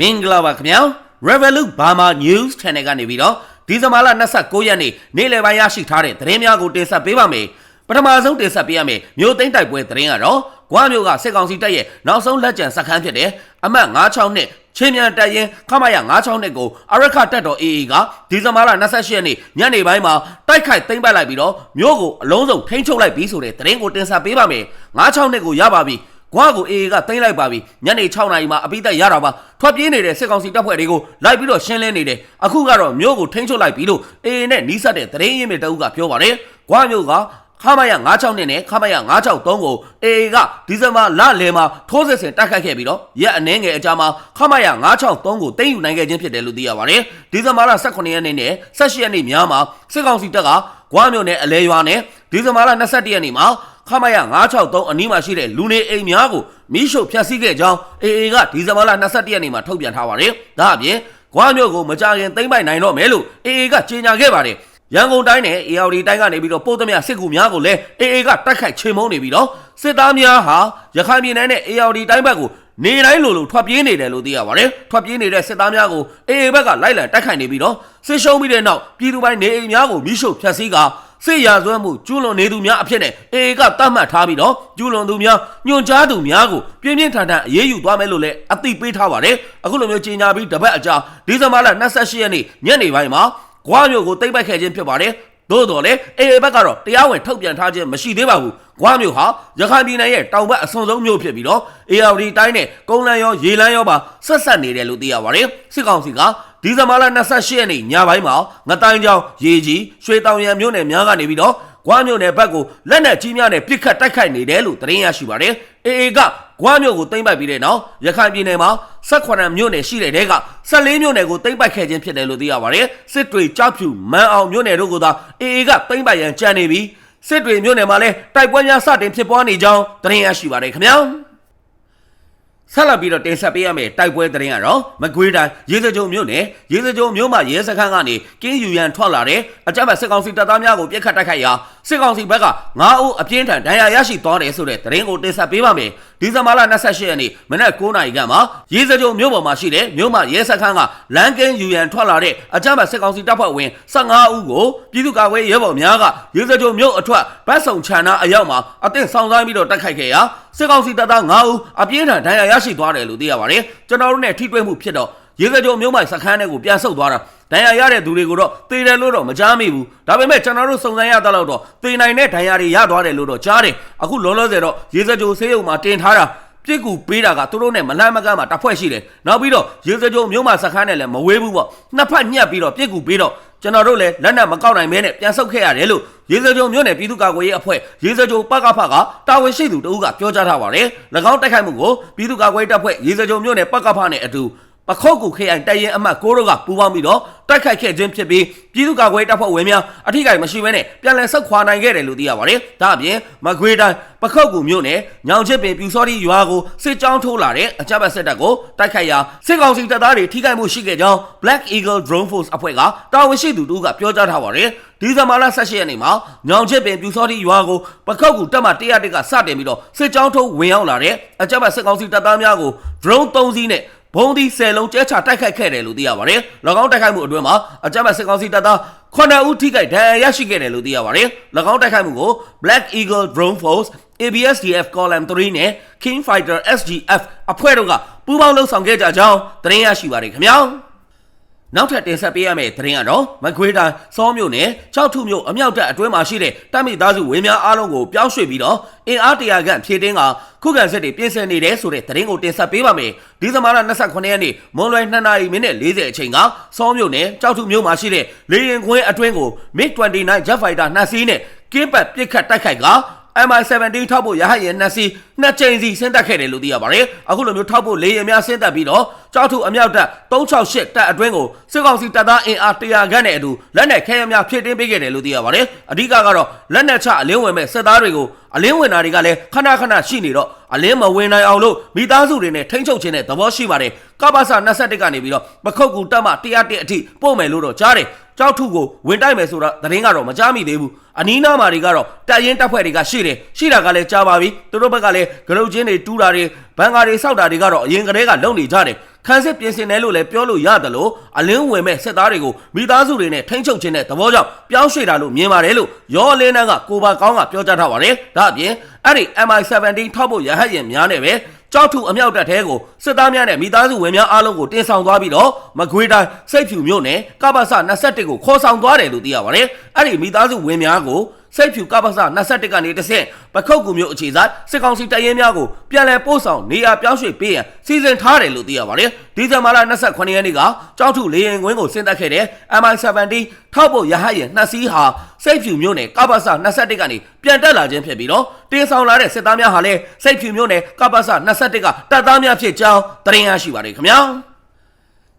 မင်္ဂလာပါခင်ဗျာ Revolut Burma News Channel ကနေပြီးတော့ဒီဇင်ဘာလ29ရက်နေ့နေ့လယ်ပိုင်းရရှိထားတဲ့သတင်းများကိုတင်ဆက်ပေးပါမယ်ပထမဆုံးတင်ဆက်ပေးရမယ်မြို့သိမ်းတိုက်ပွဲသတင်းကတော့ဂွာမြို့ကစစ်ကောင်စီတပ်ရဲ့နောက်ဆုံးလက်ကျန်စခန်းဖြစ်တဲ့အမှတ်96နှစ်ချင်းမြန်တပ်ရင်ခမရ96နှစ်ကိုအရခတက်တော် AA ကဒီဇင်ဘာလ28ရက်နေ့ညနေပိုင်းမှာတိုက်ခိုက်သိမ်းပိုက်လိုက်ပြီးတော့မြို့ကိုအလုံးစုံထိန်းချုပ်လိုက်ပြီးဆိုတဲ့သတင်းကိုတင်ဆက်ပေးပါမယ်96နှစ်ကိုရပါပြီ ကွာကိုအေအေကသိမ်းလိုက်ပါပြီညနေ6နာရီမှာအပိသက်ရတာပါထွက်ပြေးနေတဲ့စစ်ကောင်စီတပ်ဖွဲ့တွေကိုလိုက်ပြီးတော့ရှင်းလင်းနေတယ်အခုကတော့မြို့ကိုထိန်းချုပ်လိုက်ပြီလို့အေအေနဲ့နီးစပ်တဲ့သတင်းရင်းမြစ်တအုပ်ကပြောပါတယ်ကွာမြို့ကခမရ96နဲ့နဲ့ခမရ963ကိုအေအေကဒီဇင်ဘာလလယ်မှာထိုးစစ်ဆင်တိုက်ခိုက်ခဲ့ပြီးတော့ရက်အနှဲငယ်အကြာမှာခမရ963ကိုသိမ်းယူနိုင်ခဲ့ခြင်းဖြစ်တယ်လို့သိရပါတယ်ဒီဇင်ဘာလ18ရက်နေ့နဲ့18ရက်နေ့များမှာစစ်ကောင်စီတပ်ကကွာမြို့နယ်အလဲရွာနဲ့ဒီဇင်ဘာလ21ရက်နေ့မှာ ခမရ963အနီးမှာရှိတဲ့လူနေအိမ်များကိုမိရှုဖျက်ဆီးခဲ့ကြောင်းအေအေကဒီဇင်ဘာလ22ရက်နေ့မှာထုတ်ပြန်ထားပါတယ်။ဒါအပြင်ဂွားမြို့ကိုမကြခင်သိမ်းပိုက်နိုင်တော့မယ်လို့အေအေကကြေညာခဲ့ပါတယ်။ရန်ကုန်တိုင်းနဲ့အေအော်ဒီတိုင်းကနေပြီးတော့ပို့သမျှစစ်ကူများကိုလည်းအေအေကတိုက်ခိုက်ချေမှုန်းနေပြီးတော့စစ်သားများဟာရခိုင်ပြည်နယ်နဲ့အေအော်ဒီတိုင်းဘက်ကိုနေတိုင်းလိုလိုထွက်ပြေးနေတယ်လို့သိရပါတယ်။ထွက်ပြေးနေတဲ့စစ်သားများကိုအေအေဘက်ကလိုက်လံတိုက်ခိုက်နေပြီးတော့စစ်ရှုံးပြီးတဲ့နောက်ပြည်သူပိုင်းနေအိမ်များကိုမိရှုဖျက်ဆီးကာ စစ်ရာဇဝတ်မှုကျူးလွန်နေသူများအဖြစ်နဲ့အေအေကတတ်မှတ်ထားပြီးတော့ကျူးလွန်သူများညွန်ကြားသူများကိုပြင်းပြင်းထန်ထန်အေးအေးယူသွားမယ်လို့လည်းအသိပေးထားပါတယ်အခုလိုမျိုးကြေညာပြီးတပတ်အကြာဒီဇင်ဘာလ28ရက်နေ့ညနေပိုင်းမှာဂွားမြို့ကိုတိတ်ပိုက်ခဲ့ခြင်းဖြစ်ပါတယ်သို့တော်လည်းအေအေဘက်ကတော့တရားဝင်ထုတ်ပြန်ထားခြင်းမရှိသေးပါဘူး။ဂွားမြို့ဟာရခိုင်ပြည်နယ်ရဲ့တောင်ဘက်အဆွန်ဆုံးမြို့ဖြစ်ပြီးတော့ ARD တိုင်းနဲ့ကုန်းလန်းရောရေလန်းရောပါဆက်ဆက်နေတယ်လို့သိရပါတယ်။စစ်ကောင်စီက ဒီဇင်ဘာလ28ရက်နေ့ညပိုင်းမှာငတိုင်းကျောင်းရေကြီးရွှေတောင်ရံမြို့နယ်များကနေပြီးတော့ဂွားမြို့နယ်ဘက်ကိုလက်နက်ကြီးများနဲ့ပစ်ခတ်တိုက်ခိုက်နေတယ်လို့သတင်းရရှိပါတယ်။အေအေကဂွားမြို့ကိုသိမ်းပိုက်ပြီးတဲ့နောက်ရခိုင်ပြည်နယ်မှာ18မြို့နယ်ရှိတဲ့တဲက14မြို့နယ်ကိုသိမ်းပိုက်ခဲ့ခြင်းဖြစ်တယ်လို့သိရပါတယ်။စစ်တွေကြောက်ဖြူမန်အောင်မြို့နယ်တို့ကသာအေအေကသိမ်းပိုက်ရန်ကြံနေပြီးစစ်တွေမြို့နယ်မှာလည်းတိုက်ပွဲများစတင်ဖြစ်ပွားနေကြောင်းသတင်းရရှိပါတယ်ခင်ဗျာ။ ဆက်လက်ပြီးတော့တင်ဆက်ပေးရမယ့်တိုက်ပွဲသတင်းကတော့မကွေးတိုင်းရေစကြုံမြို့နယ်ရေစကြုံမြို့မှာရဲစခန်းကနေကင်းယူရန်ထွက်လာတဲ့အကြမ်းဖက်စစ်ကောင်စီတပ်သားများကိုပြစ်ခတ်တိုက်ခိုက်ရာစစ်ကောင်စီဘက်က9ဦးအပြင်းထန်ဒဏ်ရာရရှိသွားတယ်ဆိုတဲ့သတင်းကိုတင်ဆက်ပေးပါမယ် ဒီဇင်ဘာလ28ရက်နေ့မနက်9:00နာရီခန့်မှာရေစကြုံမြို့ပေါ်မှာရှိတဲ့မြို့မှာရဲစခန်းကလမ်းကင်းယူရန်ထွက်လာတဲ့အကြမ်းဖက်စစ်ကောင်စီတပ်ဖွဲ့ဝင်15ဦးကိုပြည်သူ့ကာကွယ်ရဲဘော်များကရေစကြုံမြို့အထွက်ဗတ်စုံချန်နာအရောက်မှာအသင့်ဆောင်ဆိုင်ပြီးတော့တိုက်ခိုက်ခဲ့ရာစစ်ကောင်စီတပ်သား9ဦးအပြင်းထန်ဒဏ်ရာရရှိသွားတယ်လို့သိရပါတယ်ကျွန်တော်တို့နဲ့ထိတွေ့မှုဖြစ်တော့ ရေစကြုံမြို့မိုင်စခန်းထဲကိုပြန်ဆုတ်သွားတာဒဏ်ရာရတဲ့သူတွေကိုတော့သေတယ်လို့တော့မကြားမိဘူးဒါပေမဲ့ကျွန်တော်တို့စုံစမ်းရတဲ့လောက်တော့သေနိုင်တဲ့ဒဏ်ရာတွေရသွားတယ်လို့တော့ကြားတယ်အခုလောလောဆယ်တော့ရေစကြုံဆေးရုံမှာတင်ထားတာပြစ်ကူပေးတာကသူတို့နဲ့မလန့်မကန့်မှာတစ်ဖွဲ့ရှိတယ်နောက်ပြီးတော့ရေစကြုံမြို့မှာစခန်းနဲ့လည်းမဝေးဘူးပေါ့နှစ်ဖက်ညှက်ပြီးတော့ပြစ်ကူပေးတော့ကျွန်တော်တို့လည်းလက်နက်မကောက်နိုင်မဲနဲ့ပြန်ဆုတ်ခဲ့ရတယ်လို့ရေစကြုံမြို့နယ်ပြည်သူ့ကာကွယ်ရေးအဖွဲ့ရေစကြုံပကဖကတာဝန်ရှိသူတဦးကပြောကြားထားပါတယ်၎င်းတိုက်ခိုက်မှုကိုပြည်သူ့ကာကွယ်ရေးတပ်ဖွဲ့ရေစကြုံမြို့နယ်ပကဖနဲ့အတူ ပခောက်ကူခရိုင်တိုင်ရင်အမှတ်6တို့ကပူးပေါင်းပြီးတော့တိုက်ခိုက်ခဲ့ခြင်းဖြစ်ပြီးပြည်သူ့ကာကွယ်တပ်ဖွဲ့ဝင်များအထိကိမရှိဘဲနဲ့ပြန်လည်ဆုတ်ခွာနိုင်ခဲ့တယ်လို့သိရပါတယ်။ဒါအပြင်မကွေးတိုင်းပခောက်ကူမြို့နယ်ညောင်ချစ်ပင်ပြူစောတိရွာကိုစစ်ကြောင်းထိုးလာတဲ့အကြမ်းဖက်စစ်တပ်ကိုတိုက်ခိုက်ရာစစ်ကောင်စီတပ်သားတွေထိခိုက်မှုရှိခဲ့ကြောင်း Black Eagle Drone Force အဖွဲ့ကတာဝန်ရှိသူတို့ကပြောကြားထားပါတယ်။ဒီဇင်ဘာလ18ရက်နေ့မှာညောင်ချစ်ပင်ပြူစောတိရွာကိုပခောက်ကူတပ်မ101ကစတင်ပြီးတော့စစ်ကြောင်းထိုးဝင်ရောက်လာတဲ့အကြမ်းဖက်စစ်ကောင်စီတပ်သားများကို drone 3စီးနဲ့ ဘုံဒီ10လုံးကျဲချတိုက်ခိုက်ခဲ့တယ်လို့သိရပါတယ်။၎င်းတိုက်ခိုက်မှုအတွင်းမှာအကြမ်းဖက်စစ်ကောင်စီတပ်သား9ဦးထိခိုက်ဒဏ်ရာရရှိခဲ့တယ်လို့သိရပါတယ်။၎င်းတိုက်ခိုက်မှုကို Black Eagle Drone Force ABSDF Column 3နဲ့ King Fighter SGF အဖွဲ့တို့ကပူးပေါင်းလှုပ်ဆောင်ခဲ့ကြကြောင်းသတင်းရရှိပါတယ်ခင်ဗျာ။ နောက်ထပ်တင်ဆက်ပေးရမယ့်သတင်းကတော့မကွေးတိုင်းစောမြို့နယ်ကြောက်ထုမြို့အမြောက်တပ်အတွင်းမှာရှိတဲ့တပ်မိသားစုဝင်းများအားလုံးကိုပြောင်းရွှေ့ပြီးတော့အင်အားတရာခန့်ဖြည့်တင်းကခုခံစစ်တွေပြင်ဆင်နေတယ်ဆိုတဲ့သတင်းကိုတင်ဆက်ပေးပါမယ်ဒီဇင်ဘာလ29ရက်နေ့မွန်လွယ်2နာရီမိနစ်40အချိန်ကစောမြို့နယ်ကြောက်ထုမြို့မှာရှိတဲ့လေရင်ခွင်းအတွင်းကို MiG-29 Jet Fighter နှစ်စီးနဲ့ကင်းပတ်ပစ်ခတ်တိုက်ခိုက်က MI17 ထောက်ဖို့ရဟတ်ရင်နှစ်စီးနှစ်ကြိမ်စီဆင်းသက်ခဲ့တယ်လို့သိရပါတယ်။အခုလိုမျိုးထောက်ဖို့လေယာဉ်များဆင်းသက်ပြီးတော့ကြောက်ထုအမြောက်တပ်368တပ်အတွင်းကိုစစ်ကောင်စီတပ်သားအင်အား100ခန့်နဲ့အတူလက်နက်ခဲယမ်းများဖြည့်တင်းပေးခဲ့တယ်လို့သိရပါတယ်။အဓိကကတော့လက်နက်ချအလင်းဝင်မဲ့စစ်သားတွေကိုအလင်းဝင်တာတွေကလည်းခဏခဏရှိနေတော့အလင်းမဝင်နိုင်အောင်လို့မိသားစုတွေနဲ့ထိန်းချုပ်ခြင်းတဲ့သဘောရှိပါတယ်။ကပ္ပစာ21ကနေပြီးတော့ပခုတ်ကူတပ်မ101အထိပို့မယ်လို့တော့ကြားတယ်။ ကြောက်ထုကိုဝင်တိုက်မယ်ဆိုတာသတင်းကတော့မကြားမိသေးဘူးအနီးနားမှာတွေကတော့တပ်ရင်တပ်ဖွဲ့တွေကရှိတယ်ရှိတာကလည်းကြားပါပြီသူတို့ဘက်ကလည်းဂရုတ်ချင်းတွေတူးတာတွေဘန်ကာတွေစောက်တာတွေကတော့အရင်ကတည်းကလုံနေကြတယ်ခန်းစစ်ပြင်ဆင်တယ်လို့လည်းပြောလို့ရတယ်လို့အလင်းဝင်မဲ့စစ်သားတွေကိုမိသားစုတွေနဲ့ထိန်းချုပ်ခြင်းတဲ့သဘောကြောင့်ပြောင်းရွှေ့တာလို့မြင်ပါတယ်လို့ရောလင်းနန်းကကိုပါကောင်းကပြောကြားထားပါတယ်ဒါအပြင်အဲ့ဒီ MI17 ထောက်ဖို့ရဟတ်ရင်များနေပဲ ကြောက်ထုအမြောက်တပ်ထဲကိုစစ်သားများနဲ့မိသားစုဝင်များအားလုံးကိုတင်ဆောင်သွားပြီးတော့မကွေးတိုင်းစိတ်ဖြူမြို့နယ်ကပ္ပစ21ကိုခေါ်ဆောင်သွားတယ်လို့သိရပါတယ်အဲ့ဒီမိသားစုဝင်များကို စိတ်ဖြူကပ္ပစ21ကနေတစ်ဆင့်ပခုတ်ကူမျိုးအခြေဆိုင်စစ်ကောင်စီတပ်ရင်းများကိုပြန်လည်ပို့ဆောင်နေရာပြောင်းရွှေ့ပေးရန်စီစဉ်ထားတယ်လို့သိရပါတယ်ဒီဇင်ဘာလ28ရက်နေ့ကကြောက်ထုလေရင်ကွင်းကိုဆင်းသက်ခဲ့တဲ့ MI17 ထောက်ဖို့ရဟတ်ရင်နှစ်စီးဟာစိတ်ဖြူမျိုးနယ်ကပ္ပစ21ကနေပြန်တက်လာခြင်းဖြစ်ပြီးတော့တင်ဆောင်လာတဲ့စစ်သားများဟာလည်းစိတ်ဖြူမျိုးနယ်ကပ္ပစ21ကတပ်သားများဖြစ်ကြောင်းသတင်းရရှိပါတယ်ခင်ဗျာ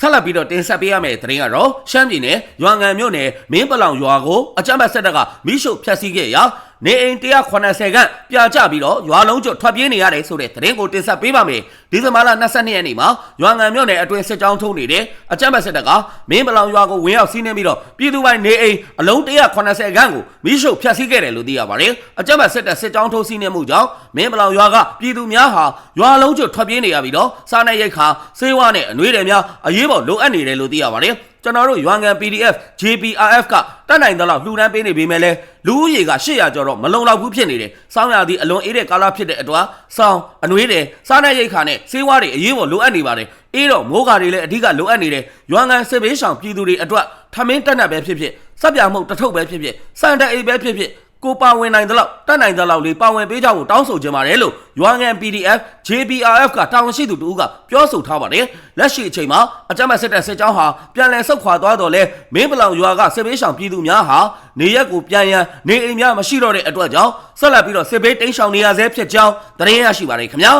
ဆက်လက်ပြီးတော့တင်ဆက်ပေးရမယ့်သတင်းကတော့ရှမ်းပြည်နယ်ရွာငံမြို့နယ်မင်းပလောင်ရွာကိုအကြမ်းဖက်စစ်တပ်ကမိရှုဖျက်ဆီးခဲ့ရာ နေအိမ်180ခန့်ပြာကျပြီးတော့ရွာလုံးကျွတ်ထွက်ပြေးနေရတယ်ဆိုတဲ့သတင်းကိုတင်ဆက်ပေးပါမယ်ဒီဇင်ဘာလ22ရက်နေ့မှာရွာငံမြို့နယ်အတွင်းစစ်ကြောင်းထုံးနေတဲ့အကြမ်းဖက်စစ်တပ်ကမင်းပလောင်ရွာကိုဝင်ရောက်စီးနင်းပြီးတော့ပြည်သူပိုင်းနေအိမ်အလုံး180ခန့်ကိုမိရှုဖျက်ဆီးခဲ့တယ်လို့သိရပါတယ်အကြမ်းဖက်စစ်တပ်စစ်ကြောင်းထုံးစီးနင်းမှုကြောင့်မင်းပလောင်ရွာကပြည်သူများဟာရွာလုံးကျွတ်ထွက်ပြေးနေရပြီးတော့စားနပ်ရိက္ခာစေဝါနဲ့အနှွေးတွေများအရေးပေါ်လိုအပ်နေတယ်လို့သိရပါတယ် ကျွန်တော်တို့ရွာငံ PDF JPRF ကတတ်နိုင်သလောက်လှူဒန်းပေးနေပေမဲ့လည်းလူဦးရေက800ကျော်တော့မလုံလောက်ဘူးဖြစ်နေတယ်။စောင်းရသည့်အလွန်အေးတဲ့ကာလဖြစ်တဲ့အတွက်စောင်းအနှွေးတယ်စားနပ်ရိက္ခာနဲ့ဆေးဝါးတွေအရေးပေါ်လိုအပ်နေပါတယ်။အေးတော့မိုးကာတွေလည်းအဓိကလိုအပ်နေတယ်။ရွာငံစစ်ဘေးရှောင်ပြည်သူတွေအတွက်ထမင်းတက်နတ်ပဲဖြစ်ဖြစ်စက်ပြမှုတ်တထုပ်ပဲဖြစ်ဖြစ်စံတက်အိတ်ပဲဖြစ်ဖြစ် ကိုပါဝင်နိုင်သလောက်တတ်နိုင်သလောက်လေးပါဝင်ပေးကြဖို့တောင်းဆိုကြပါတယ်လို့ရွာငံ PDF JPRF ကတာဝန်ရှိသူတို့ကပြောဆိုထားပါတယ်လက်ရှိအချိန်မှာအကြမ်းဖက်စစ်တပ်စစ်ကြောင်းဟာပြန်လည်ဆုတ်ခွာသွားတော့လဲမင်းပလောင်ရွာကစစ်ဘေးရှောင်ပြည်သူများဟာနေရက်ကိုပြန်ရန်နေအိမ်များမရှိတော့တဲ့အတွက်ကြောင့်ဆက်လက်ပြီးတော့စစ်ဘေးတိမ်းရှောင်နေရဆဲဖြစ်ကြောင်းသတင်းရရှိပါတယ်ခင်ဗျာ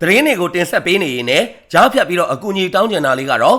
သတင်းတွေကိုတင်ဆက်ပေးနေရင်လည်းကြားဖြတ်ပြီးတော့အကူအညီတောင်းကျင်တာလေးကတော့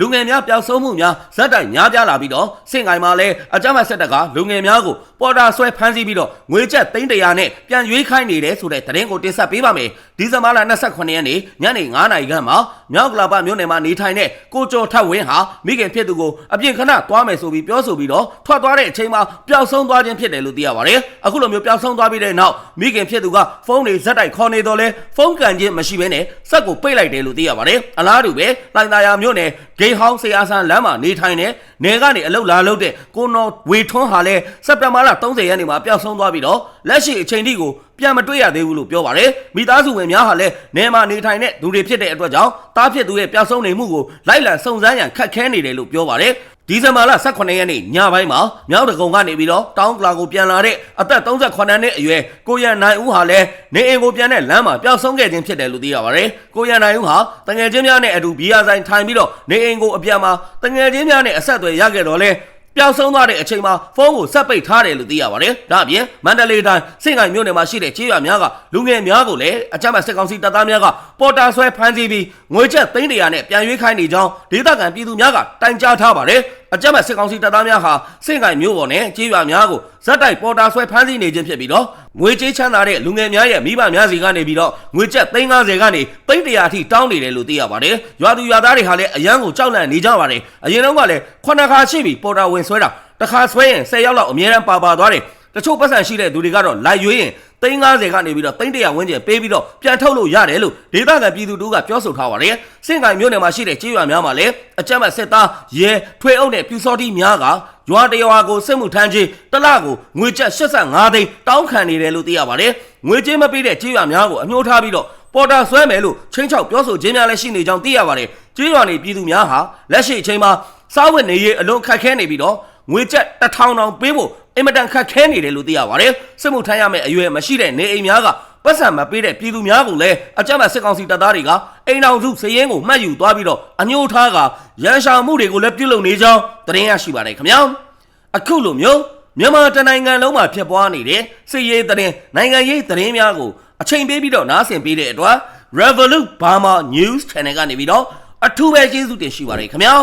လူငယ်များပျောက်ဆုံးမှုများဇက်တိုင်များပြားလာပြီးတော့စင်ကိုင်မှာလည်းအကြမ်းဖက်စစ်တပ်ကလူငယ်များကိုပေါ်တာဆွဲဖမ်းဆီးပြီးတော့ငွေကျပ်300နဲ့ပြန်ရွေးခိုင်းနေတယ်ဆိုတဲ့သတင်းကိုတင်ဆက်ပေးပါမယ်ဒီဇင်ဘာလ28ရက်နေ့ညနေ9:00နာရီခန့်မှာမြောက်ကလာပမြို့နယ်မှာနေထိုင်တဲ့ကိုကျော်ထက်ဝင်းဟာမိခင်ဖြစ်သူကိုအပြင်ခဏသွားမယ်ဆိုပြီးပြောဆိုပြီးတော့ထွက်သွားတဲ့အချိန်မှာပျောက်ဆုံးသွားခြင်းဖြစ်တယ်လို့သိရပါတယ်အခုလိုမျိုးပျောက်ဆုံးသွားပြီးတဲ့နောက်မိခင်ဖြစ်သူကဖုန်းတွေဇက်တိုင်ခေါ်နေတော့လဲဖုန်းကန်ခြင်းမရှိဘဲနဲ့စက်ကိုပိတ်လိုက်တယ်လို့သိရပါတယ်အလားတူပဲလိုင်သာယာမြို့နယ်ဂိတ်ဟောင်းဆေးအားဆန်းလမ်းမှာနေထိုင်တဲ့နေကနေအလုတ်လာလုတ်တဲ့ကိုနော်ဝေထွန်းဟာလဲစက်တင်ဘာလ30ရက်နေ့မှာပျောက်ဆုံးသွားပြီးတော့လက်ရှိအချိန်ထိကို ပြန်မတွေ့ရသေးဘူးလို့ပြောပါတယ်မိသားစုဝင်များဟာလည်းနေမှာနေထိုင်တဲ့သူတွေဖြစ်တဲ့အတွက်ကြောင့်တားဖြစ်သူရဲ့ပျောက်ဆုံးနေမှုကိုလိုက်လံစုံစမ်းရန်ခက်ခဲနေတယ်လို့ပြောပါတယ်ဒီဇင်ဘာလ18ရက်နေ့ညပိုင်းမှာမြောက်တကုံကနေပြီးတော့တောင်းကလာကိုပြန်လာတဲ့အသက်38နှစ်အရွယ်ကိုရန်နိုင်ဦးဟာလည်းနေအိမ်ကိုပြန်တဲ့လမ်းမှာပျောက်ဆုံးခဲ့ခြင်းဖြစ်တယ်လို့သိရပါတယ်။ကိုရန်နိုင်ဦးဟာတငယ်ချင်းများနဲ့အတူဘီယာဆိုင်ထိုင်ပြီးတော့နေအိမ်ကိုအပြန်မှာတငယ်ချင်းများနဲ့အဆက်အသွယ်ရခဲ့တော့လဲ ပျောက်ဆုံးသွားတဲ့အချိန်မှာဖုန်းကိုဆက်ပိတ်ထားတယ်လို့သိရပါတယ်။ဒါအပြင်မန္တလေးတိုင်းစင်ကိုင်မြို့နယ်မှာရှိတဲ့ကြေးရွာများကလူငယ်များကိုလည်းအကြမ်းဖက်စစ်ကောင်စီတပ်သားများကပေါ်တာဆွဲဖမ်းဆီးပြီးငွေကျပ်300နဲ့ပြန်ရွေးခိုင်းနေကြောင်းဒေသခံပြည်သူများကတိုင်ကြားထားပါတယ်။ အကြမ်းဖက်စစ်ကောင်စီတပ်သားများဟာစင်ကိုင်မြို့ပေါ်နဲ့ကြေးရွာများကိုဇက်တိုက်ပေါ်တာဆွဲဖမ်းဆီးနေခြင်းဖြစ်ပြီးတော့ငွေကြေးချမ်းသာတဲ့လူငယ်များရဲ့မိဘများစီကနေပြီးတော့ငွေကျပ်350ကနေ300အထိတောင်းနေတယ်လို့သိရပါတယ်။ရွာသူရွာသားတွေဟာလည်းအရန်ကိုကြောက်လန့်နေကြပါတယ်။အရင်တော့ကလည်းခုနှစ်ခါရှိပြီပေါ်တာဝင်ဆွဲတာတစ်ခါဆွဲရင်10ရောက်လောက်အမြဲတမ်းပါပါသွားတယ်။တချို့ပတ်စံရှိတဲ့သူတွေကတော့လိုက်ရွေးရင် 350ကနေပြီးတော့300ဝန်းကျင်ပေးပြီးတော့ပြန်ထုတ်လို့ရတယ်လို့ဒေသခံပြည်သူတို့ကပြောဆိုထားပါတယ်။စင်ကိုင်မြို့နယ်မှာရှိတဲ့ကြေးရွာများမှာလည်းအကြမ်းဖက်စစ်သားရဲထွေအုပ်နဲ့ပြူစောတိများကရွာတရွာကိုစစ်မှုထမ်းခြင်းတစ်လကိုငွေကျပ်85သိန်းတောင်းခံနေတယ်လို့သိရပါတယ်။ငွေကြေးမပေးတဲ့ကြေးရွာများကိုအညှိုးထားပြီးတော့ပေါ်တာဆွဲမယ်လို့ချင်းချောက်ပြောဆိုခြင်းများလည်းရှိနေကြောင်းသိရပါတယ်။ကြေးရွာနေပြည်သူများဟာလက်ရှိအချိန်မှာစားဝတ်နေရေးအလွန်ခက်ခဲနေပြီးတော့ငွေကျပ်တစ်ထောင်တောင်ပေးဖို့ အင်မတန်ခက်ခဲနေတယ်လို့သိရပါတယ်စစ်မှုထမ်းရမယ့်အရွယ်မရှိတဲ့နေအိမ်များကပတ်စံမပေးတဲ့ပြည်သူများကိုလည်းအကြမ်းဖက်စစ်ကောင်စီတပ်သားတွေကအိမ်တော်စုစည်ရင်ကိုမှတ်ယူသွားပြီးတော့အညှိုးထားကရန်ရှာမှုတွေကိုလည်းပြုလုပ်နေကြောင်းသတင်းရရှိပါတယ်ခင်ဗျာအခုလိုမျိုးမြန်မာတနိုင်ငံလုံးမှာဖြစ်ပွားနေတဲ့စစ်ရေးသတင်းနိုင်ငံရေးသတင်းများကိုအချိန်ပေးပြီးတော့နားဆင်ပေးတဲ့အတွက် Revolut Burma News Channel ကနေပြီးတော့အထူးပဲကျေးဇူးတင်ရှိပါတယ်ခင်ဗျာ